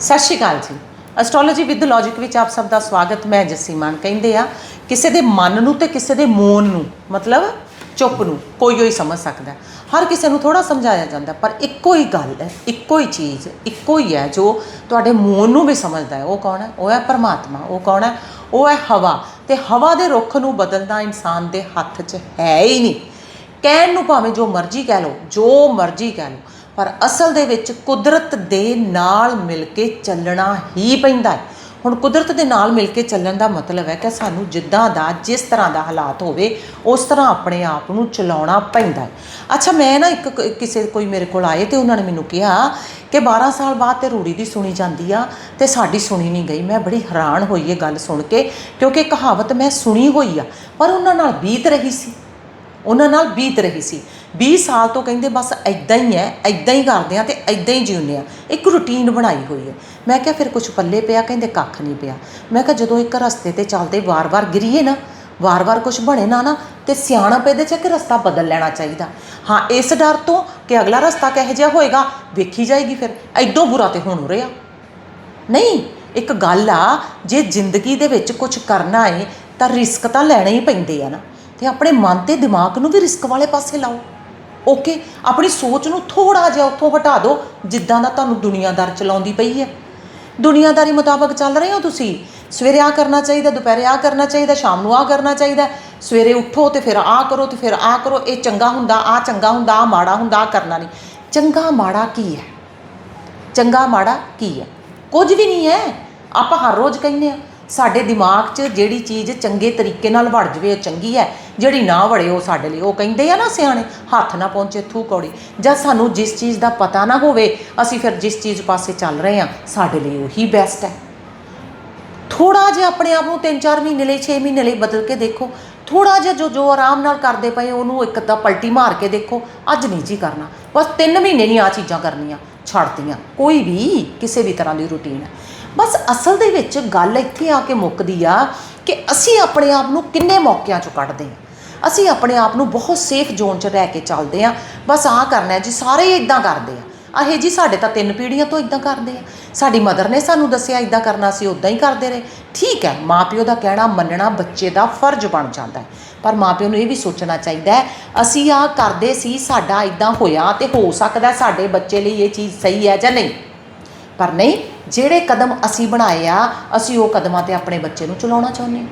ਸਤਿ ਸ਼੍ਰੀ ਅਕਾਲ ਜੀ। Astrology with logic ਵਿੱਚ ਆਪ ਸਭ ਦਾ ਸਵਾਗਤ। ਮੈਂ ਜੱਸੀ ਮਾਨ ਕਹਿੰਦੇ ਆ, ਕਿਸੇ ਦੇ ਮਨ ਨੂੰ ਤੇ ਕਿਸੇ ਦੇ ਮੋਨ ਨੂੰ, ਮਤਲਬ ਚੁੱਪ ਨੂੰ, ਕੋਈ ਹੋਈ ਸਮਝ ਸਕਦਾ। ਹਰ ਕਿਸੇ ਨੂੰ ਥੋੜਾ ਸਮਝਾਇਆ ਜਾਂਦਾ, ਪਰ ਇੱਕੋ ਹੀ ਗੱਲ ਹੈ, ਇੱਕੋ ਹੀ ਚੀਜ਼, ਇੱਕੋ ਹੀ ਹੈ ਜੋ ਤੁਹਾਡੇ ਮੋਨ ਨੂੰ ਵੀ ਸਮਝਦਾ ਹੈ। ਉਹ ਕੌਣ ਹੈ? ਉਹ ਹੈ ਪਰਮਾਤਮਾ, ਉਹ ਕੌਣ ਹੈ? ਉਹ ਹੈ ਹਵਾ। ਤੇ ਹਵਾ ਦੇ ਰੁੱਖ ਨੂੰ ਬਦਲਣਾ ਇਨਸਾਨ ਦੇ ਹੱਥ 'ਚ ਹੈ ਹੀ ਨਹੀਂ। ਕਹਿਣ ਨੂੰ ਭਾਵੇਂ ਜੋ ਮਰਜ਼ੀ ਕਹਿ ਲਓ, ਜੋ ਮਰਜ਼ੀ ਕਹਿ ਲਓ ਪਰ ਅਸਲ ਦੇ ਵਿੱਚ ਕੁਦਰਤ ਦੇ ਨਾਲ ਮਿਲ ਕੇ ਚੱਲਣਾ ਹੀ ਪੈਂਦਾ ਹੈ। ਹੁਣ ਕੁਦਰਤ ਦੇ ਨਾਲ ਮਿਲ ਕੇ ਚੱਲਣ ਦਾ ਮਤਲਬ ਹੈ ਕਿ ਸਾਨੂੰ ਜਿੱਦਾਂ ਦਾ, ਜਿਸ ਤਰ੍ਹਾਂ ਦਾ ਹਾਲਾਤ ਹੋਵੇ, ਉਸ ਤਰ੍ਹਾਂ ਆਪਣੇ ਆਪ ਨੂੰ ਚਲਾਉਣਾ ਪੈਂਦਾ ਹੈ। ਅੱਛਾ, ਮੈਂ ਨਾ ਇੱਕ ਕਿਸੇ ਕੋਈ ਮੇਰੇ ਕੋਲ ਆਏ ਤੇ ਉਹਨਾਂ ਨੇ ਮੈਨੂੰ ਕਿਹਾ ਕਿ 12 ਸਾਲ ਬਾਅਦ ਤੇ ਰੂੜੀ ਦੀ ਸੁਣੀ ਜਾਂਦੀ ਆ ਤੇ ਸਾਡੀ ਸੁਣੀ ਨਹੀਂ ਗਈ। ਮੈਂ ਬੜੀ ਹੈਰਾਨ ਹੋਈ ਇਹ ਗੱਲ ਸੁਣ ਕੇ ਕਿਉਂਕਿ ਕਹਾਵਤ ਮੈਂ ਸੁਣੀ ਹੋਈ ਆ, ਪਰ ਉਹਨਾਂ ਨਾਲ ਬੀਤ ਰਹੀ ਸੀ। ਉਹਨਾਂ ਨਾਲ ਬੀਤ ਰਹੀ ਸੀ। 20 ਸਾਲ ਤੋਂ ਕਹਿੰਦੇ ਬਸ ਐਦਾਂ ਹੀ ਹੈ ਐਦਾਂ ਹੀ ਕਰਦੇ ਆ ਤੇ ਐਦਾਂ ਹੀ ਜਿਉਂਦੇ ਆ ਇੱਕ ਰੁਟੀਨ ਬਣਾਈ ਹੋਈ ਹੈ। ਮੈਂ ਕਿਹਾ ਫਿਰ ਕੁਝ ਪੱਲੇ ਪਿਆ, ਕਹਿੰਦੇ ਕੱਖ ਨਹੀਂ ਪਿਆ। ਮੈਂ ਕਿਹਾ ਜਦੋਂ ਇੱਕ ਰਸਤੇ ਤੇ ਚੱਲਦੇ ਵਾਰ-ਵਾਰ ਗਿਰੀਏ ਨਾ, ਵਾਰ-ਵਾਰ ਕੁਝ ਬਣੇ ਨਾ ਨਾ, ਤੇ ਸਿਆਣਾ ਪੈਦੇ ਚ ਕਿ ਰਸਤਾ ਬਦਲ ਲੈਣਾ ਚਾਹੀਦਾ। ਹਾਂ, ਇਸ ਡਰ ਤੋਂ ਕਿ ਅਗਲਾ ਰਸਤਾ ਕਿਹੋ ਜਿਹਾ ਹੋਏਗਾ, ਵੇਖੀ ਜਾਏਗੀ ਫਿਰ। ਐਡੋ ਬੁਰਾ ਤੇ ਹੁਣ ਹੋ ਰਿਹਾ। ਨਹੀਂ, ਇੱਕ ਗੱਲ ਆ, ਜੇ ਜ਼ਿੰਦਗੀ ਦੇ ਵਿੱਚ ਕੁਝ ਕਰਨਾ ਏ, ਤਾਂ ਰਿਸਕ ਤਾਂ ਲੈਣੇ ਹੀ ਪੈਂਦੇ ਆ ਨਾ। ਤੇ ਆਪਣੇ ਮਨ ਤੇ ਦਿਮਾਗ ਨੂੰ ਵੀ ਰਿਸਕ ਵਾਲੇ ਪਾਸੇ ਲਾਓ। ਓਕੇ, ਆਪਣੀ ਸੋਚ ਨੂੰ ਥੋੜਾ ਜਿਹਾ ਉੱਥੋਂ ਹਟਾ ਦਿਓ, ਜਿੱਦਾਂ ਦਾ ਤੁਹਾਨੂੰ ਦੁਨੀਆਦਾਰ ਚਲਾਉਂਦੀ ਪਈ ਹੈ। ਦੁਨੀਆਦਾਰੀ ਮੁਤਾਬਕ ਚੱਲ ਰਹੇ ਹੋ ਤੁਸੀਂ। ਸਵੇਰੇ ਆ ਕਰਨਾ ਚਾਹੀਦਾ, ਦੁਪਹਿਰੇ ਆ ਕਰਨਾ ਚਾਹੀਦਾ, ਸ਼ਾਮ ਨੂੰ ਆ ਕਰਨਾ ਚਾਹੀਦਾ। ਸਵੇਰੇ ਉੱਠੋ ਤੇ ਫਿਰ ਆ ਕਰੋ ਤੇ ਫਿਰ ਆ ਕਰੋ। ਇਹ ਚੰਗਾ ਹੁੰਦਾ ਆ ਚੰਗਾ ਹੁੰਦਾ ਆ ਮਾੜਾ ਹੁੰਦਾ ਆ ਕਰਨਾ ਨਹੀਂ। ਚੰਗਾ ਮਾੜਾ ਕੀ ਹੈ? ਚੰਗਾ ਮਾੜਾ ਕੀ ਹੈ? ਕੁਝ ਵੀ ਨਹੀਂ ਹੈ। ਆਪਾਂ ਹਰ ਰੋਜ਼ ਕਹਿੰਦੇ ਆ ਸਾਡੇ ਦਿਮਾਗ 'ਚ ਜਿਹੜੀ ਚੀਜ਼ ਚੰਗੇ ਤਰੀਕੇ ਨਾਲ ਵੜ ਜਵੇ, ਉਹ ਚੰਗੀ ਹੈ। ਜਿਹੜੀ ਨਾ ਵੜੇ, ਉਹ ਸਾਡੇ ਲਈ। ਉਹ ਕਹਿੰਦੇ ਆ ਨਾ ਸਿਆਣੇ, ਹੱਥ ਨਾ ਪਹੁੰਚੇ ਥੂ ਕੌੜੀ। ਜਦ ਸਾਨੂੰ ਜਿਸ ਚੀਜ਼ ਦਾ ਪਤਾ ਨਾ ਹੋਵੇ, ਅਸੀਂ ਫਿਰ ਜਿਸ ਚੀਜ਼ ਪਾਸੇ ਚੱਲ ਰਹੇ ਆ ਸਾਡੇ ਲਈ ਉਹੀ ਬੈਸਟ ਹੈ। ਥੋੜਾ ਜਿਹਾ ਆਪਣੇ ਆਪ ਨੂੰ 3-4 ਮਹੀਨੇ ਲਈ 6 ਮਹੀਨੇ ਲਈ ਬਦਲ ਕੇ ਦੇਖੋ। ਥੋੜਾ ਜਿਹਾ ਜੋ ਜੋ ਆਰਾਮ ਨਾਲ ਕਰਦੇ ਪਏ, ਉਹਨੂੰ ਇੱਕ ਤਾਂ ਪਲਟੀ ਮਾਰ ਕੇ ਦੇਖੋ। ਅੱਜ ਨਹੀਂ ਜੀ ਕਰਨਾ। ਬਸ 3 ਮਹੀਨੇ ਨਹੀਂ ਆ ਚੀਜ਼ਾਂ ਕਰਨੀਆਂ, ਛੱਡਤੀਆਂ। ਕੋਈ ਵੀ ਕਿਸੇ ਵੀ ਤਰ੍ਹਾਂ ਦੀ ਰੁਟੀਨ ਹੈ। ਬਸ ਅਸਲ ਦੇ ਵਿੱਚ ਗੱਲ ਇੱਥੇ ਆ ਕੇ ਮੁੱਕਦੀ ਆ ਕਿ ਅਸੀਂ ਆਪਣੇ ਆਪ ਨੂੰ ਕਿੰਨੇ ਮੌਕਿਆਂ 'ਚੋਂ ਕੱਢਦੇ ਹਾਂ। ਅਸੀਂ ਆਪਣੇ ਆਪ ਨੂੰ ਬਹੁਤ ਸੇਫ ਜ਼ੋਨ 'ਚ ਰਹਿ ਕੇ ਚੱਲਦੇ ਆ ਬਸ ਆਹ ਕਰਨਾ ਜੀ, ਸਾਰੇ ਹੀ ਇਦਾਂ ਕਰਦੇ ਆ। ਆਹੇ ਜੀ, ਸਾਡੇ ਤਾਂ ਤਿੰਨ ਪੀੜ੍ਹੀਆਂ ਤੋਂ ਇਦਾਂ ਕਰਦੇ ਆ। ਸਾਡੀ ਮਦਰ ਨੇ ਸਾਨੂੰ ਦੱਸਿਆ ਇਦਾਂ ਕਰਨਾ ਸੀ ਉਦਾਂ ਹੀ ਕਰਦੇ ਰਹੇ। ਠੀਕ ਹੈ, ਮਾਪਿਓ ਦਾ ਕਹਿਣਾ ਮੰਨਣਾ ਬੱਚੇ ਦਾ ਫਰਜ਼ ਬਣ ਜਾਂਦਾ ਹੈ। ਪਰ ਮਾਪਿਓ ਨੂੰ ਇਹ ਵੀ ਸੋਚਣਾ ਚਾਹੀਦਾ ਹੈ, ਅਸੀਂ ਆਹ ਕਰਦੇ ਸੀ, ਸਾਡਾ ਇਦਾਂ ਹੋਇਆ ਤੇ ਹੋ ਸਕਦਾ ਸਾਡੇ ਬੱਚੇ ਲਈ ਇਹ ਚੀਜ਼ ਸਹੀ ਹੈ ਜਾਂ ਨਹੀਂ। ਪਰ ਨਹੀਂ ਜਿਹੜੇ ਕਦਮ ਅਸੀਂ ਬਣਾਏ ਆ ਅਸੀਂ ਉਹ ਕਦਮਾਂ ਤੇ ਆਪਣੇ ਬੱਚੇ ਨੂੰ ਚਲਾਉਣਾ ਚਾਹੁੰਦੇ ਹਾਂ।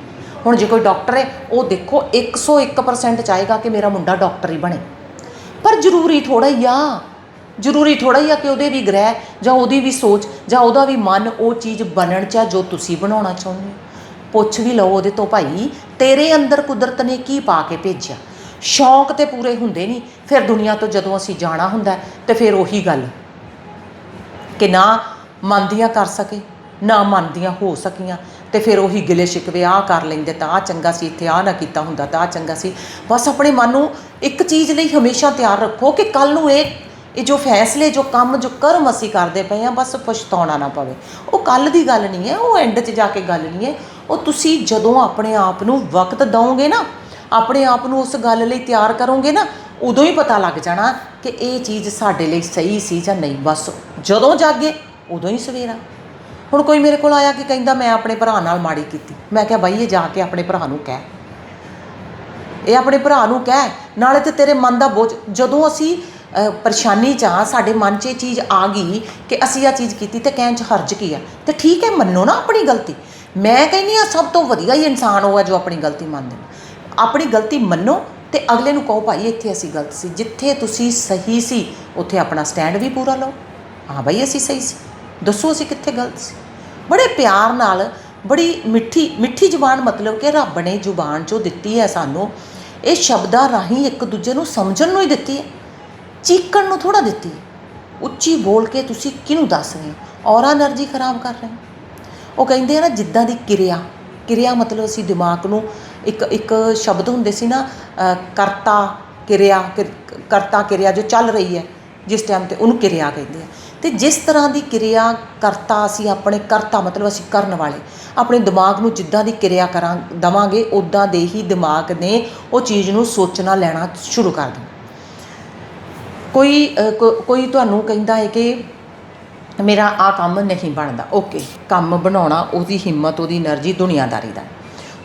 ਹੁਣ ਜੇ ਕੋਈ ਡਾਕਟਰ ਹੈ ਉਹ ਦੇਖੋ 101% ਚਾਹੇਗਾ ਕਿ ਮੇਰਾ ਮੁੰਡਾ ਡਾਕਟਰ ਹੀ ਬਣੇ। ਪਰ ਜ਼ਰੂਰੀ ਥੋੜਾ ਹੀ ਆ। ਜ਼ਰੂਰੀ ਥੋੜਾ ਹੀ ਆ ਕਿ ਉਹਦੇ ਵੀ ਗ੍ਰਹਿ ਜਾਂ ਉਹਦੀ ਵੀ ਸੋਚ ਜਾਂ ਉਹਦਾ ਵੀ ਮਨ ਉਹ ਚੀਜ਼ ਬਣਨ ਚ ਆ ਜੋ ਤੁਸੀਂ ਬਣਾਉਣਾ ਚਾਹੁੰਦੇ ਹੋ। ਪੁੱਛ ਵੀ ਲਓ ਉਹਦੇ ਤੋਂ ਭਾਈ ਤੇਰੇ ਅੰਦਰ ਕੁਦਰਤ ਨੇ ਕੀ ਪਾ ਕੇ ਭੇਜਿਆ? ਸ਼ੌਂਕ ਤੇ ਪੂਰੇ ਹੁੰਦੇ ਨਹੀਂ। ਫਿਰ ਦੁਨੀਆ ਤੋਂ ਜਦੋਂ ਅਸੀਂ ਜਾਣਾ ਹੁੰਦਾ ਹੈ, ਤੇ ਫਿਰ ਉਹੀ ਗੱਲ। ਕਿ ਨਾ ਮੰਨਦੀਆਂ ਕਰ ਸਕੇ, ਨਾ ਮੰਨਦੀਆਂ ਹੋ ਸਕੀਆਂ। ਤੇ ਫਿਰ ਉਹੀ ਗਿਲੇ ਸ਼ਿਕਵੇ ਆ ਕਰ ਲੈਂਦੇ ਤਾਂ ਆ ਚੰਗਾ ਸੀ, ਇੱਥੇ ਆ ਨਾ ਕੀਤਾ ਹੁੰਦਾ ਤਾਂ ਆ ਚੰਗਾ ਸੀ। ਬਸ ਆਪਣੇ ਮਨ ਨੂੰ ਇੱਕ ਚੀਜ਼ ਲਈ ਹਮੇਸ਼ਾ ਤਿਆਰ ਰੱਖੋ ਕਿ ਕੱਲ ਨੂੰ ਇਹ ਇਹ ਜੋ ਫੈਸਲੇ, ਜੋ ਕੰਮ, ਜੋ ਕਰਮ ਅਸੀਂ ਕਰਦੇ ਪਏ ਆ ਬਸ ਪਛਤਾਉਣਾ ਨਾ ਪਵੇ। ਉਹ ਕੱਲ ਦੀ ਗੱਲ ਨਹੀਂ ਹੈ, ਉਹ ਐਂਡ 'ਚ ਜਾ ਕੇ ਗੱਲ ਨਹੀਂ ਹੈ। ਉਹ ਤੁਸੀਂ ਜਦੋਂ ਆਪਣੇ ਆਪ ਨੂੰ ਵਕਤ ਦਵੋਗੇ ਨਾ, ਆਪਣੇ ਆਪ ਨੂੰ ਉਸ ਗੱਲ ਲਈ ਤਿਆਰ ਕਰੋਗੇ ਨਾ, ਉਦੋਂ ਹੀ ਪਤਾ ਲੱਗ ਜਾਣਾ ਕਿ ਇਹ ਚੀਜ਼ ਸਾਡੇ ਲਈ ਸਹੀ ਸੀ ਜਾਂ ਨਹੀਂ। ਬਸ ਜਦੋਂ ਜਾਗੇ ਉਦੋਂ ਹੀ ਸਵੇਰਾ। ਹੁਣ ਕੋਈ ਮੇਰੇ ਕੋਲ ਆਇਆ ਕਿ ਕਹਿੰਦਾ ਮੈਂ ਆਪਣੇ ਭਰਾ ਨਾਲ ਮਾੜੀ ਕੀਤੀ। ਮੈਂ ਕਿਹਾ ਬਾਈ ਇਹ ਜਾ ਕੇ ਆਪਣੇ ਭਰਾ ਨੂੰ ਕਹਿ। ਇਹ ਆਪਣੇ ਭਰਾ ਨੂੰ ਕਹਿ, ਨਾਲੇ ਤੇ ਤੇਰੇ ਮਨ ਦਾ ਬੋਝ। ਜਦੋਂ ਅਸੀਂ ਪਰੇਸ਼ਾਨੀ ਚ ਆ ਸਾਡੇ ਮਨ 'ਚ ਇਹ ਚੀਜ਼ ਆ ਗਈ ਕਿ ਅਸੀਂ ਆ ਚੀਜ਼ ਕੀਤੀ ਤੇ ਕਹਿਣ 'ਚ ਹਰਜ ਕੀ ਆ? ਤੇ ਠੀਕ ਹੈ, ਮੰਨੋ ਨਾ ਆਪਣੀ ਗਲਤੀ। ਮੈਂ ਕਹਿੰਦੀ ਆ ਸਭ ਤੋਂ ਵਧੀਆ ਹੀ ਇਨਸਾਨ ਉਹ ਹੈ ਜੋ ਆਪਣੀ ਗਲਤੀ ਮੰਨਦੇ ਨੇ। ਆਪਣੀ ਗਲਤੀ ਮੰਨੋ ਤੇ ਅਗਲੇ ਨੂੰ ਕਹੋ, ਭਾਈ, ਇੱਥੇ ਅਸੀਂ ਗਲਤ ਸੀ। ਜਿੱਥੇ ਤੁਸੀਂ ਸਹੀ ਸੀ, ਉੱਥੇ ਆਪਣਾ ਸਟੈਂਡ ਵੀ ਪੂਰਾ ਲਓ। ਹਾਂ ਭਾਈ ਅਸੀਂ ਸਹੀ ਸੀ। ਦੱਸੋ ਅਸੀਂ ਕਿੱਥੇ ਗਲਤ ਸੀ? ਬੜੇ ਪਿਆਰ ਨਾਲ, ਬੜੀ ਮਿੱਠੀ ਮਿੱਠੀ ਜ਼ੁਬਾਨ ਮਤਲਬ ਕਿ ਰੱਬ ਨੇ ਜ਼ੁਬਾਨ ਜੋ ਦਿੱਤੀ ਹੈ ਸਾਨੂੰ। ਇਹ ਸ਼ਬਦਾਂ ਰਾਹੀਂ ਇੱਕ ਦੂਜੇ ਨੂੰ ਸਮਝਣ ਨੂੰ ਹੀ ਦਿੱਤੀ ਹੈ। ਚੀਕਣ ਨੂੰ ਥੋੜਾ ਦਿੱਤੀ ਉੱਚੀ ਬੋਲ ਕੇ ਤੁਸੀਂ ਕਿਹਨੂੰ ਦੱਸ ਰਹੇ ਹੋ? ਔਰ એનર્ਜੀ ਖਰਾਬ ਕਰ ਰਹੇ ਹੋ। ਉਹ ਕਹਿੰਦੇ ਆ ਨਾ, ਜਿੱਦਾਂ ਦੀ ਕਿਰਿਆ। ਕਿਰਿਆ ਮਤਲਬ ਅਸੀਂ ਦਿਮਾਗ ਨੂੰ ਇੱਕ ਇੱਕ ਸ਼ਬਦ ਹੁੰਦੇ ਸੀ ਨਾ ਕਰਤਾ, ਕਿਰਿਆ ਕਰਤਾ ਕਿਰਿਆ ਜੋ ਚੱਲ ਰਹੀ ਹੈ, ਜਿਸ ਟਾਈਮ ਤੇ ਉਹਨੂੰ ਕਿਰਿਆ ਕਹਿੰਦੇ ਆ। ਅਤੇ ਜਿਸ ਤਰ੍ਹਾਂ ਦੀ ਕਿਰਿਆ ਕਰਤਾ ਅਸੀਂ ਆਪਣੇ ਕਰਤਾ, ਮਤਲਬ ਅਸੀਂ ਕਰਨ ਵਾਲੇ, ਆਪਣੇ ਦਿਮਾਗ ਨੂੰ ਜਿੱਦਾਂ ਦੀ ਕਿਰਿਆ ਕਰਾਂ, ਦੇਵਾਂਗੇ ਉੱਦਾਂ ਦੇ ਹੀ ਦਿਮਾਗ ਨੇ ਉਹ ਚੀਜ਼ ਨੂੰ ਸੋਚਣਾ, ਲੈਣਾ ਸ਼ੁਰੂ ਕਰ ਦੇਣਾ ਕੋਈ ਕੋਈ ਤੁਹਾਨੂੰ ਕਹਿੰਦਾ ਹੈ ਕਿ ਮੇਰਾ ਆ ਕੰਮ ਨਹੀਂ ਬਣਦਾ, ਓਕੇ, ਕੰਮ ਬਣਾਉਣਾ ਉਹਦੀ ਹਿੰਮਤ, ਉਹਦੀ એનર્ਜੀ ਦੁਨੀਆਦਾਰੀ ਦਾ।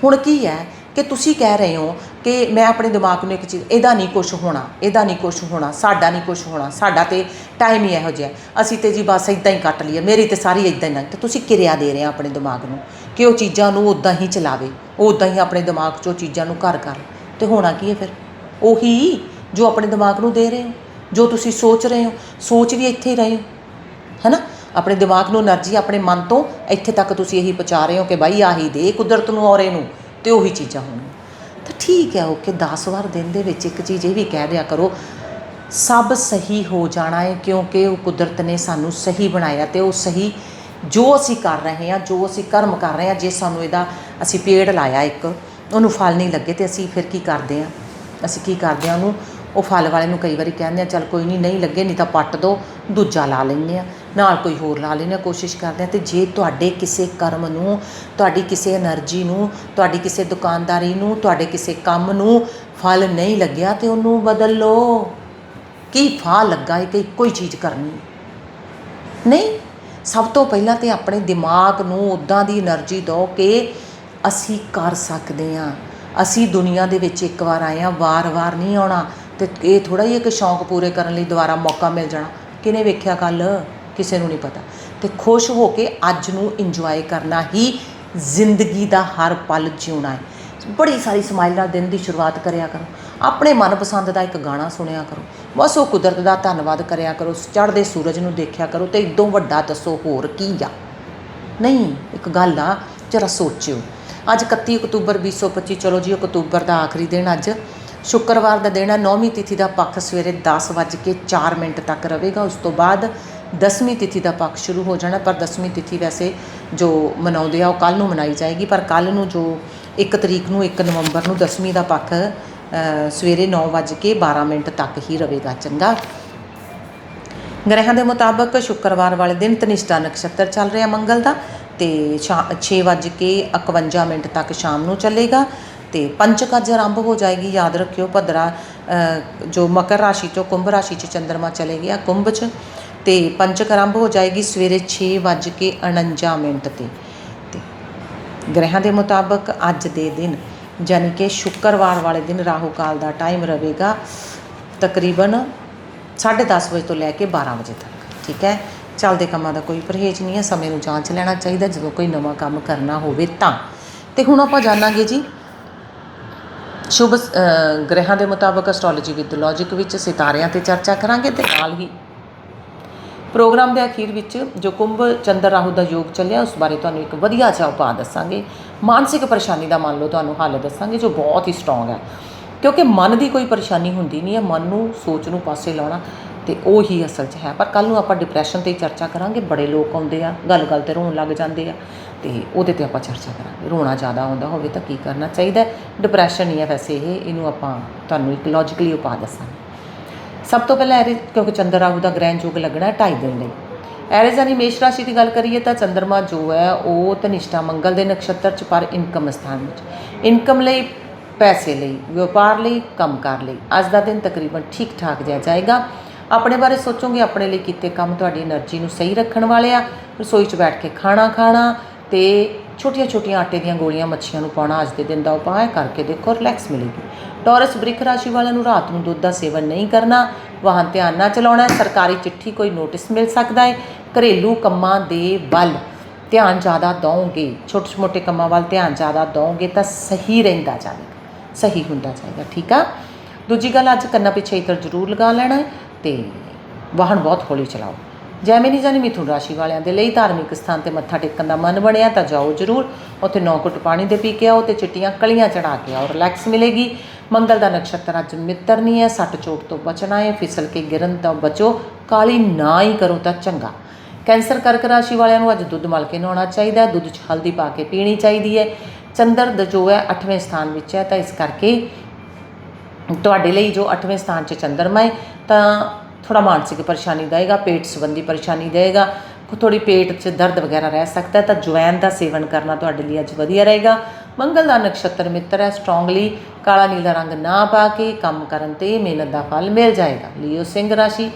ਹੁਣ ਕੀ ਹੈ ਕਿ ਤੁਸੀਂ ਕਹਿ ਰਹੇ ਹੋ ਕਿ ਮੈਂ ਆਪਣੇ ਦਿਮਾਗ ਨੂੰ ਇੱਕ ਚੀਜ਼, ਇਹਦਾ ਨਹੀਂ ਕੁਝ ਹੋਣਾ, ਇਹਦਾ ਨਹੀਂ ਕੁਝ ਹੋਣਾ, ਸਾਡਾ ਨਹੀਂ ਕੁਝ ਹੋਣਾ, ਸਾਡਾ ਤੇ ਟਾਈਮ ਹੀ ਇਹੋ ਜਿਹਾ ਅਸੀਂ ਤੇ ਜੀ ਬਸ ਇਦਾਂ ਹੀ ਕੱਟ ਲਈਏ, ਮੇਰੀ ਤੇ ਸਾਰੀ ਇਦਾਂ ਹੀ ਲੰਘ ਤੇ ਤੁਸੀਂ ਕਿਰਿਆ ਦੇ ਰਹੇ ਆ ਆਪਣੇ ਦਿਮਾਗ ਨੂੰ ਕਿ ਉਹ ਚੀਜ਼ਾਂ ਨੂੰ ਉਦਾਂ ਹੀ ਚਲਾਵੇ, ਉਹ ਉਦਾਂ ਹੀ ਆਪਣੇ ਦਿਮਾਗ 'ਚੋਂ ਚੀਜ਼ਾਂ ਨੂੰ ਘਰ ਕਰ। ਤੇ ਹੋਣਾ ਕੀ ਹੈ ਫਿਰ? ਉਹੀ ਜੋ ਆਪਣੇ ਦਿਮਾਗ ਨੂੰ ਦੇ ਰਹੇ ਹੋ, ਜੋ ਤੁਸੀਂ ਸੋਚ ਰਹੇ ਹੋ, ਸੋਚ ਵੀ ਇੱਥੇ ਹੀ ਰਹੇ ਹੋ। ਹੈਨਾ? ਆਪਣੇ ਦਿਮਾਗ ਨੂੰ એનર્ਜੀ ਆਪਣੇ ਮਨ ਤੋਂ ਇੱਥੇ ਤੱਕ ਤੁਸੀਂ ਇਹੀ ਪਹੁੰਚਾ ਰਹੇ ਹੋ ਕਿ ਬਾਈ ਆਹੀ ਦੇ, ਕੁਦਰਤ ਨੂੰ, ਔਰ ਇਹਨੂੰ ਤੇ ਉਹੀ ਚੀਜ਼ਾਂ ਹੋਣ ਠੀਕ ਹੈ ਓਕੇ 10 ਵਾਰ ਦਿਨ ਦੇ ਵਿੱਚ ਇੱਕ ਚੀਜ਼ ਇਹ ਵੀ ਕਹਿ ਦਿਆ ਕਰੋ, ਸਭ ਸਹੀ ਹੋ ਜਾਣਾ ਹੈ ਕਿਉਂਕਿ ਉਹ ਕੁਦਰਤ ਨੇ ਸਾਨੂੰ ਸਹੀ ਬਣਾਇਆ ਤੇ ਉਹ ਸਹੀ ਜੋ ਅਸੀਂ ਕਰ ਰਹੇ ਹਾਂ, ਜੋ ਅਸੀਂ ਕਰਮ ਕਰ ਰਹੇ ਹਾਂ, ਜੇ ਸਾਨੂੰ ਇਹਦਾ ਅਸੀਂ ਪੇੜ ਲਾਇਆ ਇੱਕ, ਉਹਨੂੰ ਫਲ ਨਹੀਂ ਲੱਗੇ ਤੇ ਅਸੀਂ ਫਿਰ ਕੀ ਕਰਦੇ ਹਾਂ? ਅਸੀਂ ਕੀ ਕਰਦੇ ਹਾਂ ਉਹਨੂੰ? ਉਹ ਫਲ ਵਾਲੇ ਨੂੰ ਕਈ ਵਾਰੀ ਕਹਿੰਦੇ ਆ ਚੱਲ ਕੋਈ ਨਹੀਂ ਨਹੀਂ ਲੱਗੇ, ਨਹੀਂ ਤਾਂ ਪੱਟ ਦੋ, ਦੂਜਾ ਲਾ ਲੈਂਦੇ ਆ ਨਾਲ ਕੋਈ ਹੋਰ ਲਾ ਲੈਣਾ ਕੋਸ਼ਿਸ਼ ਕਰਦੇ ਆ ਤੇ ਜੇ ਤੁਹਾਡੇ ਕਿਸੇ ਕਰਮ ਨੂੰ, ਤੁਹਾਡੀ ਕਿਸੇ એનર્ਜੀ ਨੂੰ, ਤੁਹਾਡੀ ਕਿਸੇ ਦੁਕਾਨਦਾਰੀ ਨੂੰ, ਤੁਹਾਡੇ ਕਿਸੇ ਕੰਮ ਨੂੰ ਫਲ ਨਹੀਂ ਲੱਗਿਆ ਤੇ ਉਹਨੂੰ ਬਦਲ ਲਓ। ਕੀ ਫਾ ਲੱਗਾ ਇਹ ਕਿ ਕੋਈ ਚੀਜ਼ ਕਰਨੀ ਨਹੀਂ, ਸਭ ਤੋਂ ਪਹਿਲਾਂ ਤੇ ਆਪਣੇ ਦਿਮਾਗ ਨੂੰ ਉਦਾਂ ਦੀ એનર્ਜੀ ਦਿਓ ਕਿ ਅਸੀਂ ਕਰ ਸਕਦੇ ਆ ਅਸੀਂ ਦੁਨੀਆ ਦੇ ਵਿੱਚ ਇੱਕ ਵਾਰ ਆਏ ਆ ਵਾਰ-ਵਾਰ ਨਹੀਂ ਆਉਣਾ ਤੇ ਇਹ ਥੋੜਾ ਹੀ ਇੱਕ ਸ਼ੌਂਕ ਪੂਰੇ ਕਰਨ ਲਈ ਦੁਬਾਰਾ ਮੌਕਾ ਮਿਲ ਜਾਣਾ। ਕਿਨੇ ਵੇਖਿਆ ਕੱਲ ਕਿਸੇ ਨੂੰ ਨਹੀਂ ਪਤਾ। ਤੇ ਖੁਸ਼ ਹੋ ਕੇ ਅੱਜ ਨੂੰ ਇੰਜੋਏ ਕਰਨਾ ਹੀ ਜ਼ਿੰਦਗੀ ਦਾ ਹਰ ਪਲ ਜਿਉਣਾ ਹੈ। ਬੜੀ ਸਾਰੀ ਸਮਾਈਲ ਨਾਲ ਦਿਨ ਦੀ ਸ਼ੁਰੂਆਤ ਕਰਿਆ ਕਰੋ। ਆਪਣੇ ਮਨਪਸੰਦ ਦਾ ਇੱਕ ਗਾਣਾ ਸੁਣਿਆ ਕਰੋ। ਬਸ ਉਹ ਕੁਦਰਤ ਦਾ ਧੰਨਵਾਦ ਕਰਿਆ ਕਰੋ। ਚੜ੍ਹਦੇ ਸੂਰਜ ਨੂੰ ਦੇਖਿਆ ਕਰੋ ਤੇ ਇਦੋਂ ਵੱਡਾ ਦੱਸੋ ਹੋਰ ਕੀ ਆ। ਨਹੀਂ, ਇੱਕ ਗੱਲ ਆ, ਜਰਾ ਸੋਚਿਓ। ਅੱਜ 31 ਅਕਤੂਬਰ 2025 ਚਲੋ ਜੀ, ਅਕਤੂਬਰ ਦਾ ਆਖਰੀ ਦਿਨ ਅੱਜ। ਸ਼ੁੱਕਰਵਾਰ ਦਾ ਦਿਨ ਹੈ 9ਵੀਂ ਤਿਥੀ ਦਾ ਪੱਖ ਸਵੇਰੇ 10:04 ਮਿੰਟ ਤੱਕ ਰਹੇਗਾ। ਉਸ ਤੋਂ ਬਾਅਦ 10ਵੀਂ ਤਿਥੀ ਦਾ ਪੱਖ ਸ਼ੁਰੂ ਹੋ ਜਾਣਾ ਪਰ 10ਵੀਂ ਤਿਥੀ ਵੈਸੇ ਜੋ ਮਨਾਉਂਦੇ ਆ ਉਹ ਕੱਲ ਨੂੰ ਮਨਾਈ ਜਾਏਗੀ ਪਰ ਕੱਲ ਨੂੰ ਜੋ 1 ਤਰੀਕ ਨੂੰ 1 ਨਵੰਬਰ ਨੂੰ 10ਵੀਂ ਦਾ ਪੱਖ ਅ, ਸਵੇਰੇ 9:12 ਮਿੰਟ ਤੱਕ ਹੀ ਰਹੇਗਾ ਚੰਗਾ। ਗ੍ਰਹਿਾਂ ਦੇ ਮੁਤਾਬਕ ਸ਼ੁੱਕਰਵਾਰ ਵਾਲੇ ਦਿਨ ਤਨਿਸ਼ਟਾ ਨਕਸ਼ਤਰ ਚੱਲ ਰਿਹਾ ਮੰਗਲ ਦਾ ਤੇ 6:51 ਮਿੰਟ ਤੱਕ ਸ਼ਾਮ ਨੂੰ ਚੱਲੇਗਾ ਤੇ ਪੰਚਕ ਅੱਜ ਆਰੰਭ ਹੋ ਜਾਏਗੀ ਯਾਦ ਰੱਖਿਓ ਭਦਰਾ ਜੋ ਮਕਰ ਰਾਸ਼ੀ ਤੋਂ ਕੁੰਭ ਰਾਸ਼ੀ 'ਚ ਚੰ드ਰਮਾ ਚਲੇ ਗਿਆ ਕੁੰਭ 'ਚ ਤੇ ਪੰਚਕ ਆਰੰਭ ਹੋ ਜਾਏਗੀ ਸਵੇਰੇ 6:49 ਮਿੰਟ ਤੇ। ਤੇ ਗ੍ਰਹਿਾਂ ਦੇ ਮੁਤਾਬਕ ਅੱਜ ਦੇ ਦਿਨ ਯਾਨੀ ਕਿ ਸ਼ੁੱਕਰਵਾਰ ਵਾਲੇ ਦਿਨ ਰਾਹੂ ਕਾਲ ਦਾ ਟਾਈਮ ਰਹੇਗਾ ਤਕਰੀਬਨ 10:30 ਵਜੇ ਤੋਂ ਲੈ ਕੇ 12 ਵਜੇ ਤੱਕ ਠੀਕ ਹੈ? ਚੱਲਦੇ ਕੰਮਾਂ ਦਾ ਕੋਈ ਪਰਹੇਜ਼ ਨਹੀਂ ਹੈ ਸਮੇਂ ਨੂੰ ਜਾਂਚ ਲੈਣਾ ਚਾਹੀਦਾ ਜਦੋਂ ਕੋਈ ਨਵਾਂ ਕੰਮ ਕਰਨਾ ਹੋਵੇ ਤਾਂ। ਤੇ ਹੁਣ ਆਪਾਂ ਜਾਣਾਂਗੇ ਜੀ ਸ਼ੁਭ ਅ, ਗ੍ਰਹਿਾਂ ਦੇ ਮੁਤਾਬਕ ਐਸਟ੍ਰੋਲੋਜੀ ਵਿਦ ਲੌਜੀਕ ਵਿੱਚ ਸਿਤਾਰਿਆਂ ਤੇ ਚਰਚਾ ਕਰਾਂਗੇ ਤੇ ਨਾਲ ਹੀ ਪ੍ਰੋਗਰਾਮ ਦੇ ਅਖੀਰ ਵਿੱਚ ਜੋ ਕੁੰਭ ਚੰਦਰ ਰਾਹੂ ਦਾ ਯੋਗ ਚੱਲਿਆ, ਉਸ ਬਾਰੇ ਤੁਹਾਨੂੰ ਇੱਕ ਵਧੀਆ ਜਿਹਾ ਉਪਾਅ ਦੱਸਾਂਗੇ। ਮਾਨਸਿਕ ਪਰੇਸ਼ਾਨੀ ਦਾ ਮੰਨ ਲਓ, ਤੁਹਾਨੂੰ ਹੱਲ ਦੱਸਾਂਗੇ, ਜੋ ਬਹੁਤ ਹੀ ਸਟਰੋਂਗ ਹੈ। ਕਿਉਂਕਿ ਮਨ ਦੀ ਕੋਈ ਪਰੇਸ਼ਾਨੀ ਹੁੰਦੀ ਨਹੀਂ ਹੈ, ਮਨ ਨੂੰ, ਸੋਚ ਨੂੰ ਪਾਸੇ ਲਾਉਣਾ ਤੇ ਉਹ ਹੀ ਅਸਲ 'ਚ ਹੈ। ਪਰ ਕੱਲ ਨੂੰ ਆਪਾਂ ਡਿਪਰੈਸ਼ਨ ਤੇ ਚਰਚਾ ਕਰਾਂਗੇ, ਬੜੇ ਲੋਕ ਆਉਂਦੇ ਆ ਗੱਲ ਗੱਲ ਤੇ ਰੋਣ ਲੱਗ ਜਾਂਦੇ ਆ ਤੇ ਉਹਦੇ ਤੇ ਆਪਾਂ ਚਰਚਾ ਕਰਾਂਗੇ। ਰੋਣਾ ਜ਼ਿਆਦਾ ਆਉਂਦਾ ਹੋਵੇ ਤਾਂ ਕੀ ਕਰਨਾ ਚਾਹੀਦਾ ਡਿਪਰੈਸ਼ਨ ਹੀ ਹੈ ਵੈਸੇ ਇਹ, ਇਹਨੂੰ ਆਪਾਂ ਤੁਹਾਨੂੰ ਇੱਕ ਲੌਜੀਕਲੀ ਉਪਾਅ ਦੱਸਾਂਗੇ। ਸਭ ਤੋਂ ਪਹਿਲਾਂ ਐਰੇ, ਕਿਉਂਕਿ ਚੰਦਰ ਰਾਹੂ ਦਾ ਗ੍ਰਹਿਣ ਯੋਗ ਲੱਗਣਾ ਹੈ 2.5 ਦਿਨ ਲਈ। ਐਰੀਜ਼ ਯਾਨੀ ਮੇਸ਼ ਰਾਸ਼ੀ ਦੀ ਗੱਲ ਕਰੀਏ ਤਾਂ ਚੰਦਰਮਾ ਜੋ ਹੈ, ਉਹ ਧਨਿਸ਼ਟਾ ਮੰਗਲ ਦੇ ਨਕਸ਼ਤਰ ਚ ਪਰ ਇਨਕਮ ਸਥਾਨ ਵਿੱਚ। ਇਨਕਮ ਲਈ ਪੈਸੇ ਲਈ, ਵਪਾਰ ਲਈ, ਕੰਮ ਕੰਮਕਾਰ ਲਈ। ਅੱਜ ਦਾ ਦਿਨ ਤਕਰੀਬਨ ਠੀਕ ਠਾਕ ਜਿਹਾ ਜਾਏਗਾ। ਆਪਣੇ ਬਾਰੇ ਸੋਚੋਗੇ, ਆਪਣੇ ਲਈ ਕੀਤੇ ਕੰਮ ਤੁਹਾਡੀ એનર્ਜੀ ਨੂੰ ਸਹੀ ਰੱਖਣ ਵਾਲੇ ਆ। ਰਸੋਈ 'ਚ ਬੈਠ ਕੇ ਖਾਣਾ ਖਾਣਾ ਤੇ ਛੋਟੀਆਂ ਛੋਟੀਆਂ ਆਟੇ ਦੀਆਂ ਗੋਲੀਆਂ ਮੱਛੀਆਂ ਨੂੰ ਪਾਉਣਾ ਅੱਜ ਦੇ ਦਿਨ ਦਾ ਉਪਾਅ ਹੈ, ਕਰਕੇ ਦੇਖੋ, ਰਿਲੈਕਸ ਮਿਲੇਗੀ। ਟੌਰਸ ਬ੍ਰਿਖ ਰਾਸ਼ੀ ਵਾਲਿਆਂ ਨੂੰ ਰਾਤ ਨੂੰ ਦੁੱਧ ਦਾ ਸੇਵਨ ਨਹੀਂ ਕਰਨਾ, ਵਾਹਨ ਧਿਆਨ ਨਾਲ ਚਲਾਉਣਾ, ਸਰਕਾਰੀ ਚਿੱਠੀ ਕੋਈ ਨੋਟਿਸ ਮਿਲ ਸਕਦਾ ਹੈ, ਘਰੇਲੂ ਕੰਮਾਂ ਦੇ ਵੱਲ ਧਿਆਨ ਜ਼ਿਆਦਾ ਦਓਗੇ ਛੋਟੇ ਮੋਟੇ ਕੰਮਾਂ ਵੱਲ ਧਿਆਨ ਜ਼ਿਆਦਾ ਦਓਗੇ ਤਾਂ ਸਹੀ ਰਹਿੰਦਾ ਜਾਵੇਗਾ, ਸਹੀ ਹੁੰਦਾ ਜਾਏਗਾ ਠੀਕ ਆ? ਦੂਜੀ ਗੱਲ, ਅੱਜ ਕੰਨਾਂ ਪਿੱਛੇ ਇਤਰ ਜ਼ਰੂਰ ਲਗਾ ਲੈਣਾ ਹੈ ਤੇ ਵਾਹਨ ਬਹੁਤ ਹੌਲੀ ਚਲਾਓ। ਜੈਮਿਨੀ ਜਾਨੀ ਮਿਥੁਨ ਰਾਸ਼ੀ ਵਾਲਿਆਂ ਦੇ ਲਈ ਧਾਰਮਿਕ ਸਥਾਨ ਤੇ ਮੱਥਾ ਟੇਕਣ ਦਾ ਮਨ ਬਣਿਆ ਤਾਂ ਜਾਓ ਜ਼ਰੂਰ। ਉੱਥੇ ਨੌ ਘੁੱਟ ਪਾਣੀ ਦੇ ਪੀ ਕੇ ਆਓ ਤੇ ਚਿੱਟੀਆਂ ਕਲੀਆਂ ਚੜਾ ਕੇ ਆਓ। ਰਿਲੈਕਸ ਮਿਲੇਗੀ। ਮੰਗਲ ਦਾ ਨਕਸ਼ਤਰ ਅੱਜ ਮਿੱਤਰ ਨਹੀਂ ਹੈ। ਸੱਟ ਚੋਟ ਤੋਂ ਬਚਣਾ ਹੈ। ਫਿਸਲ ਕੇ ਗਿਰਨ ਤੋਂ ਬਚੋ। ਕਾਲੀ ਨਾ ਹੀ ਕਰੋ ਤਾਂ ਚੰਗਾ। ਕੈਂਸਰ ਕਰਕ ਰਾਸ਼ੀ ਵਾਲਿਆਂ ਨੂੰ ਅੱਜ ਦੁੱਧ ਮਲ ਕੇ ਨਹਾਉਣਾ ਚਾਹੀਦਾ ਦੁੱਧ 'ਚ ਹਲਦੀ ਪਾ ਕੇ ਪੀਣੀ ਚਾਹੀਦੀ ਹੈ। ਚੰਦਰ ਜੋ ਹੈ 8ਵੇਂ ਸਥਾਨ ਵਿੱਚ ਹੈ ਤਾਂ ਇਸ ਕਰਕੇ ਤੁਹਾਡੇ ਲਈ ਜੋ 8ਵੇਂ ਸਥਾਨ 'ਚ ਚੰਦਰਮਾ ਹੈ ਤਾਂ ਥੋੜਾ ਮਾਨਸਿਕ ਪਰੇਸ਼ਾਨੀ ਦੇਗਾ ਪੇਟ ਸੰਬੰਧੀ ਪਰੇਸ਼ਾਨੀ ਦੇਗਾ ਥੋੜੀ ਪੇਟ 'ਚ ਦਰਦ ਵਗੈਰਾ ਰਹਿ ਸਕਦਾ ਤਾਂ ਜਵੈਨ ਦਾ ਸੇਵਨ ਕਰਨਾ ਤੁਹਾਡੇ ਲਈ ਅੱਜ ਵਧੀਆ ਰਹੇਗਾ। ਮੰਗਲ ਦਾ ਨਕਸ਼ਤਰ ਮਿੱਤਰ ਹੈ ਸਟਰੋਂਗਲੀ ਕਾਲਾ ਨੀਲਾ ਰੰਗ ਨਾ ਪਾ ਕੇ ਕੰਮ ਕਰਨ ਤੇ ਮਿਹਨਤ ਦਾ ਫਲ ਮਿਲ ਜਾਏਗਾ। ਲਿਓ ਸਿੰਘ ਰਾਸ਼ੀ,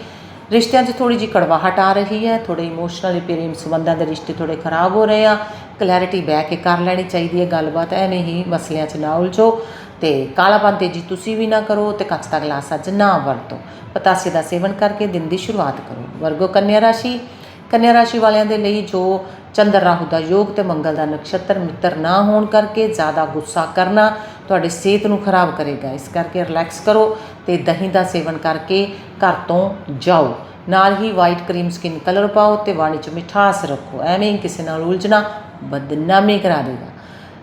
ਰਿਸ਼ਤਿਆਂ 'ਚ ਥੋੜੀ ਜਿਹੀ ਕੜਵਾਹਟ ਆ ਰਹੀ ਹੈ ਥੋੜੇ ਇਮੋਸ਼ਨਲੀ ਪ੍ਰੇਮ ਸੰਬੰਧਾਂ ਦੇ ਰਿਸ਼ਤੇ ਥੋੜੇ ਖਰਾਬ ਹੋ ਰਹੇ ਆ। ਕਲੈਰਿਟੀ ਬਹਿ ਕੇ ਕਰ ਲੈਣੀ ਚਾਹੀਦੀ ਹੈ, ਗੱਲਬਾਤ ਐਵੇਂ ਹੀ ਮਸਲਿਆਂ 'ਚ ਨਾ ਉਲਝੋ। ਤੇ ਕਾਲਾਪਨ ਤੇਜ਼ੀ ਤੁਸੀਂ ਵੀ ਨਾ ਕਰੋ ਤੇ ਕੱਚ ਦਾ ਗਲਾਸ ਅੱਜ ਨਾ ਵਰਤੋ। ਪਤਾਸੇ ਦਾ ਸੇਵਨ ਕਰਕੇ ਦਿਨ ਦੀ ਸ਼ੁਰੂਆਤ ਕਰੋ। ਵਰਗੋ ਕੰਨਿਆ ਰਾਸ਼ੀ ਕੰਨਿਆ ਰਾਸ਼ੀ ਵਾਲਿਆਂ ਦੇ ਲਈ ਜੋ ਚੰਦਰ ਰਾਹੂ ਦਾ ਯੋਗ ਤੇ ਮੰਗਲ ਦਾ ਨਕਸ਼ਤਰ ਮਿੱਤਰ ਨਾ ਹੋਣ ਕਰਕੇ ਜ਼ਿਆਦਾ ਗੁੱਸਾ ਕਰਨਾ ਤੁਹਾਡੀ ਸਿਹਤ ਨੂੰ ਖਰਾਬ ਕਰੇਗਾ। ਇਸ ਕਰਕੇ ਰਿਲੈਕਸ ਕਰੋ ਤੇ ਦਹੀਂ ਦਾ ਸੇਵਨ ਕਰਕੇ ਘਰ ਤੋਂ ਜਾਓ। ਨਾਲ ਹੀ ਵਾਈਟ ਕਰੀਮ ਸਕਿਨ ਕਲਰ ਪਾਓ ਤੇ ਵਾਣੀ 'ਚ ਮਿਠਾਸ ਰੱਖੋ। ਐਵੇਂ ਹੀ ਕਿਸੇ ਨਾਲ ਉਲਝਣਾ ਬਦਨਾਮੀ ਕਰਾ ਦੇਗਾ।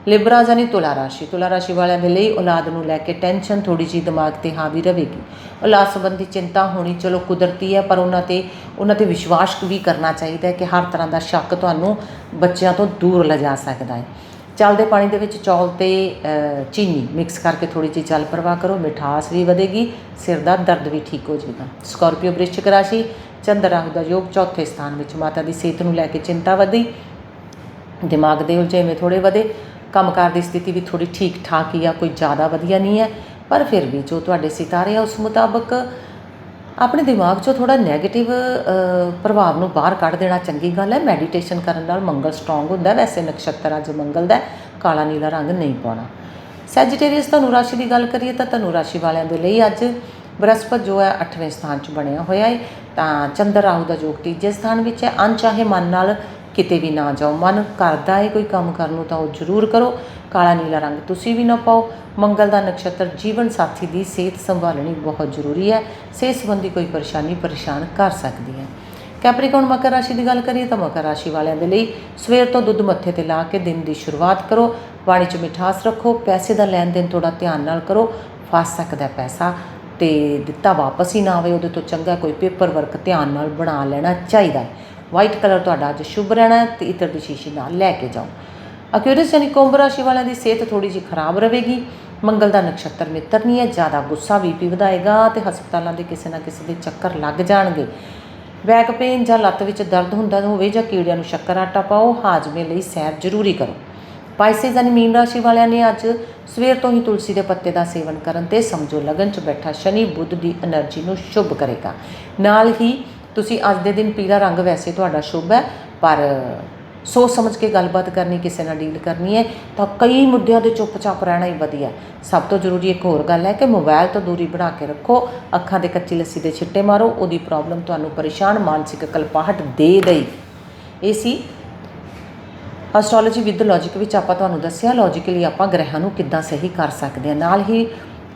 ਲਿਬਰਾ ਜਾਨੀ ਤੁਲਾ ਰਾਸ਼ੀ। ਤੁਲਾ ਰਾਸ਼ੀ ਵਾਲਿਆਂ ਦੇ ਲਈ ਔਲਾਦ ਨੂੰ ਲੈ ਕੇ ਟੈਨਸ਼ਨ ਥੋੜੀ ਜੀ ਦਿਮਾਗ ਤੇ ਹਾਵੀ ਰਹੇਗੀ। ਔਲਾਦ ਸੰਬੰਧੀ ਚਿੰਤਾ ਹੋਣੀ ਚਲੋ ਕੁਦਰਤੀ ਹੈ, ਪਰ ਉਹਨਾਂ ਤੇ ਉਹਨਾਂ ਤੇ ਵਿਸ਼ਵਾਸ ਵੀ ਕਰਨਾ ਚਾਹੀਦਾ ਹੈ ਕਿ ਹਰ ਤਰ੍ਹਾਂ ਦਾ ਸ਼ੱਕ ਤੁਹਾਨੂੰ ਬੱਚਿਆਂ ਤੋਂ ਦੂਰ ਲਿਜਾ ਸਕਦਾ ਹੈ। ਚੱਲਦੇ ਪਾਣੀ ਦੇ ਵਿੱਚ ਚੌਲ ਤੇ ਚੀਨੀ ਮਿਕਸ ਕਰਕੇ ਥੋੜੀ ਜਿਹੀ ਜਲ ਪ੍ਰਵਾਹ ਕਰੋ, ਮਿਠਾਸ ਵੀ ਵਧੇਗੀ, ਸਿਰ ਦਾ ਦਰਦ ਵੀ ਠੀਕ ਹੋ ਜਾਏਗਾ ਸਕਾਰਪੀਓ ਵ੍ਰਿਸ਼ਚਿਕ ਰਾਸ਼ੀ, ਚੰਦਰ ਰਾਹੂ ਦਾ ਯੋਗ ਚੌਥੇ ਸਥਾਨ ਵਿੱਚ ਮਾਤਾ ਦੀ ਸਿਹਤ ਨੂੰ ਲੈ ਕੇ ਚਿੰਤਾ ਵਧੀ। ਦਿਮਾਗ ਦੇ ਉਲਝੇਵੇਂ ਥੋੜੇ ਵਧੇ। ਕੰਮਕਾਰ ਦੀ ਸਥਿਤੀ ਵੀ ਥੋੜੀ ਠੀਕ ਠਾਕ ਹੀ ਆ, ਕੋਈ ਜ਼ਿਆਦਾ ਵਧੀਆ ਨਹੀਂ ਹੈ, ਪਰ ਫਿਰ ਵੀ ਜੋ ਤੁਹਾਡੇ ਸਿਤਾਰੇ ਆ, ਉਸ ਮੁਤਾਬਕ ਆਪਣੇ ਦਿਮਾਗ 'ਚੋਂ ਥੋੜਾ 네ਗੇਟਿਵ ਪ੍ਰਭਾਵ ਨੂੰ ਬਾਹਰ ਕੱਢ ਦੇਣਾ ਚੰਗੀ ਗੱਲ ਹੈ। ਮੈਡੀਟੇਸ਼ਨ ਕਰਨ ਨਾਲ ਮੰਗਲ ਸਟਰੋਂਗ ਹੁੰਦਾ ਵੈਸੇ ਨਕਸ਼ਤਰ ਅੱਜ ਮੰਗਲ ਦਾ ਕਾਲਾ ਨੀਲਾ ਰੰਗ ਨਹੀਂ ਪਾਉਣਾ। ਸੈਜੀਟੇਰੀਅਸ ਧਨੂ ਰਾਸ਼ੀ ਦੀ ਗੱਲ ਕਰੀਏ ਤਾਂ ਧਨੂ ਰਾਸ਼ੀ ਵਾਲਿਆਂ ਦੇ ਲਈ ਅੱਜ ਬ੍ਰਹਸਪਤ ਜੋ ਹੈ 8ਵੇਂ ਸਥਾਨ 'ਚ ਬਣਿਆ ਹੋਇਆ ਹੈ। ਤਾਂ ਚੰਦਰ ਰਾਹੂ ਦਾ ਯੋਗ ਤੀਜੇ ਸਥਾਨ ਵਿੱਚ ਹੈ। ਅਣਚਾਹੇ ਮਨ ਨਾਲ ਕਿਤੇ ਵੀ ਨਾ ਜਾਓ। ਮਨ ਕਰਦਾ ਹੈ ਕੋਈ ਕੰਮ ਕਰਨ ਨੂੰ ਤਾਂ ਉਹ ਜ਼ਰੂਰ ਕਰੋ। ਕਾਲਾ ਨੀਲਾ ਰੰਗ ਤੁਸੀਂ ਵੀ ਨਾ ਪਾਓ। ਮੰਗਲ ਦਾ ਨਕਸ਼ਤਰ ਜੀਵਨ ਸਾਥੀ ਦੀ ਸਿਹਤ ਸੰਭਾਲਣੀ ਬਹੁਤ ਜ਼ਰੂਰੀ ਹੈ। ਸਿਹਤ ਸੰਬੰਧੀ ਕੋਈ ਪਰੇਸ਼ਾਨੀ ਪਰੇਸ਼ਾਨ ਕਰ ਸਕਦੀ ਹੈ। ਕੈਪਰੀਕੌਨ ਮਕਰ ਰਾਸ਼ੀ ਦੀ ਗੱਲ ਕਰੀਏ ਤਾਂ ਮਕਰ ਰਾਸ਼ੀ ਵਾਲਿਆਂ ਦੇ ਲਈ ਸਵੇਰ ਤੋਂ ਦੁੱਧ ਮੱਥੇ ਤੇ ਲਾ ਕੇ ਦਿਨ ਦੀ ਸ਼ੁਰੂਆਤ ਕਰੋ। ਬਾਣੀ 'ਚ ਮਿਠਾਸ ਰੱਖੋ। ਪੈਸੇ ਦਾ ਲੈਣ ਦੇਣ ਥੋੜਾ ਧਿਆਨ ਨਾਲ ਕਰੋ। ਫਸ ਸਕਦਾ ਪੈਸਾ ਤੇ ਦਿੱਤਾ ਵਾਪਸ ਹੀ ਨਾ ਆਵੇ। ਉਹਦੇ ਤੋਂ ਚੰਗਾ ਕੋਈ ਪੇਪਰ ਵਰਕ ਧਿਆਨ ਨਾਲ ਬਣਾ ਲੈਣਾ ਚਾਹੀਦਾ ਹੈ। ਵਾਈਟ ਕਲਰ ਤੁਹਾਡਾ ਅੱਜ ਸ਼ੁਭ ਰਹਿਣਾ ਤੇ ਇਤਰ ਦੀ ਸ਼ੀਸ਼ੀ ਨਾਲ ਲੈ ਕੇ ਜਾਓ। ਅਕਿਊਰਸ ਯਾਨੀ ਕੁੰਭ ਰਾਸ਼ੀ ਵਾਲਿਆਂ ਦੀ ਸਿਹਤ ਥੋੜੀ ਜਿਹੀ ਖਰਾਬ ਰਹੇਗੀ। ਮੰਗਲ ਦਾ ਨਕਸ਼ਤਰ ਮਿੱਤਰ ਨਹੀਂ ਹੈ, ਜ਼ਿਆਦਾ ਗੁੱਸਾ ਵੀ ਪੀ ਵਧਾਏਗਾ ਤੇ ਹਸਪਤਾਲਾਂ ਦੇ ਕਿਸੇ ਨਾ ਕਿਸੇ ਦੇ ਚੱਕਰ ਲੱਗ ਜਾਣਗੇ। ਬੈਕ ਪੇਨ ਜਾਂ ਲੱਤ ਵਿੱਚ ਦਰਦ ਹੁੰਦਾ ਹੋਵੇ ਜਾਂ ਕੀੜਿਆਂ ਨੂੰ ਸ਼ੱਕਰ ਆਟਾ ਪਾਓ, ਹਾਜ਼ਮੇ ਲਈ ਸੈਰ ਜ਼ਰੂਰੀ ਕਰੋ। ਪਾਇਸੇ ਐਂਡ ਮੀਨ ਰਾਸ਼ੀ ਵਾਲਿਆਂ ਨੇ ਅੱਜ ਸਵੇਰ ਤੋਂ ਹੀ ਤੁਲਸੀ ਦੇ ਪੱਤੇ ਦਾ ਸੇਵਨ ਕਰਨ ਤੇ ਸਮਝੋ, ਲਗਨ 'ਚ ਬੈਠਾ ਸ਼ਨੀ ਬੁੱਧ ਦੀ એનર્ਜੀ ਨੂੰ ਸ਼ੁਭ ਕਰੇਗਾ। ਨਾਲ ਹੀ ਤੁਸੀਂ ਅੱਜ ਦੇ ਦਿਨ ਪੀਲਾ ਰੰਗ ਵੈਸੇ ਤੁਹਾਡਾ ਸ਼ੁਭ ਹੈ, ਪਰ ਸੋਚ ਸਮਝ ਕੇ ਗੱਲਬਾਤ ਕਰਨੀ, ਕਿਸੇ ਨਾਲ ਡੀਲ ਕਰਨੀ ਹੈ, ਤਾਂ ਕਈ ਮੁੱਦਿਆਂ ਤੇ ਚੁੱਪਚਾਪ ਰਹਿਣਾ ਹੀ ਵਧੀਆ ਸਭ ਤੋਂ ਜ਼ਰੂਰੀ ਇੱਕ ਹੋਰ ਗੱਲ ਹੈ ਕਿ ਮੋਬਾਈਲ ਤੋਂ ਦੂਰੀ ਬਣਾ ਕੇ ਰੱਖੋ, ਅੱਖਾਂ ਦੇ ਕੱਚੀ ਲੱਸੀ ਦੇ ਛਿੱਟੇ ਮਾਰੋ, ਉਹਦੀ ਪ੍ਰੋਬਲਮ ਤੁਹਾਨੂੰ ਪਰੇਸ਼ਾਨ, ਮਾਨਸਿਕ ਕਲਪਾਹਟ ਦੇ ਦੇਈ। ਇਹ ਸੀ ਐਸਟ੍ਰੋਲੋਜੀ ਵਿਦ ਲੌਜੀਕ ਵਿੱਚ ਆਪਾਂ ਤੁਹਾਨੂੰ ਦੱਸਿਆ ਲੌਜੀਕਲੀ ਆਪਾਂ ਗ੍ਰਹਿਾਂ ਨੂੰ ਕਿੱਦਾਂ ਸਹੀ ਕਰ ਸਕਦੇ ਹਾਂ। ਨਾਲ ਹੀ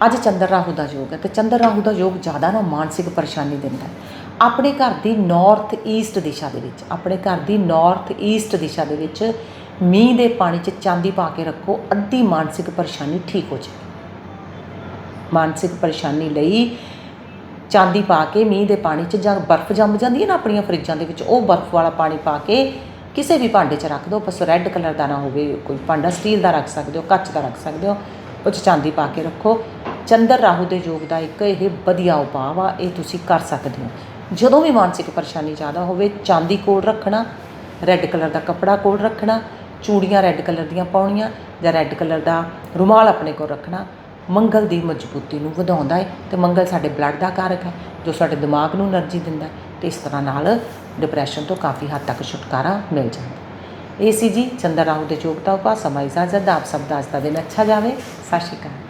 ਅੱਜ ਚੰਦਰ ਰਾਹੂ ਦਾ ਯੋਗ ਹੈ, ਤੇ ਚੰਦਰ ਰਾਹੂ ਦਾ ਯੋਗ ਜ਼ਿਆਦਾ ਨਾ ਮਾਨਸਿਕ ਪਰੇਸ਼ਾਨੀ ਦਿੰਦਾ ਹੈ। ਆਪਣੇ ਘਰ ਦੀ ਨਾਰਥ ਈਸਟ ਦਿਸ਼ਾ ਦੇ ਵਿੱਚ, ਆਪਣੇ ਘਰ ਦੀ ਨਾਰਥ ਈਸਟ ਦਿਸ਼ਾ ਦੇ ਵਿੱਚ ਮੀਂਹ ਦੇ ਪਾਣੀ 'ਚ ਚਾਂਦੀ ਪਾ ਕੇ ਰੱਖੋ, ਅੱਧੀ ਮਾਨਸਿਕ ਪਰੇਸ਼ਾਨੀ ਠੀਕ ਹੋ ਜਾਏਗੀ। ਮਾਨਸਿਕ ਪਰੇਸ਼ਾਨੀ ਲਈ ਚਾਂਦੀ ਪਾ ਕੇ ਮੀਂਹ ਦੇ ਪਾਣੀ 'ਚ ਜਾਂ ਬਰਫ਼ ਜੰਮ ਜਾਂਦੀ ਹੈ ਨਾ ਆਪਣੀਆਂ ਫਰਿੱਜਾਂ ਦੇ ਵਿੱਚ, ਉਹ ਬਰਫ਼ ਵਾਲਾ ਪਾਣੀ ਪਾ ਕੇ ਕਿਸੇ ਵੀ ਭਾਂਡੇ 'ਚ ਰੱਖ ਦਿਓ, ਬਸ ਰੈੱਡ ਕਲਰ ਦਾ ਨਾ ਹੋਵੇ, ਕੋਈ ਭਾਂਡਾ ਸਟੀਲ ਦਾ ਰੱਖ ਸਕਦੇ ਹੋ, ਕੱਚ ਦਾ ਰੱਖ ਸਕਦੇ ਹੋ, ਉਹ 'ਚ ਚਾਂਦੀ ਪਾ ਕੇ ਰੱਖੋ। ਚੰਦਰ ਰਾਹੂ ਦੇ ਯੋਗ ਦਾ ਇੱਕ, ਇਹ ਵਧੀਆ ਉਪਾਅ ਆ ਇਹ ਤੁਸੀਂ ਕਰ ਸਕਦੇ ਹੋ। ਜਦੋਂ ਵੀ ਮਾਨਸਿਕ ਪਰੇਸ਼ਾਨੀ ਜ਼ਿਆਦਾ ਹੋਵੇ, ਚਾਂਦੀ ਕੋਲ ਰੱਖਣਾ ਰੈੱਡ ਕਲਰ ਦਾ ਕੱਪੜਾ ਕੋਲ ਰੱਖਣਾ, ਚੂੜੀਆਂ ਰੈੱਡ ਕਲਰ ਦੀਆਂ ਪਾਉਣੀਆਂ ਜਾਂ ਰੈੱਡ ਕਲਰ ਦਾ ਰੁਮਾਲ ਆਪਣੇ ਕੋਲ ਰੱਖਣਾ, ਮੰਗਲ ਦੀ ਮਜ਼ਬੂਤੀ ਨੂੰ ਵਧਾਉਂਦਾ ਹੈ ਤੇ ਮੰਗਲ ਸਾਡੇ ਬਲੱਡ ਦਾ ਕਾਰਕ ਹੈ, ਜੋ ਸਾਡੇ ਦਿਮਾਗ ਨੂੰ એનર્ਜੀ ਦਿੰਦਾ ਤੇ ਇਸ ਤਰ੍ਹਾਂ ਨਾਲ ਡਿਪਰੈਸ਼ਨ ਤੋਂ ਕਾਫੀ ਹੱਦ ਤੱਕ ਛੁਟਕਾਰਾ ਮਿਲ ਜਾਂਦਾ ਇਹ ਸੀ ਜੀ ਚੰਦਰ ਦੇ ਯੋਗ ਦਾ ਉਪਾਅ ਸਮਾਂ ਇਜਾਜ਼ਤ ਦਾ ਆਪ ਸਭ ਦਾ ਅੱਜ ਦਾ ਦਿਨ ਅੱਛਾ ਜਾਵੇ। ਸਤਿ ਸ਼੍ਰੀ ਅਕਾਲ।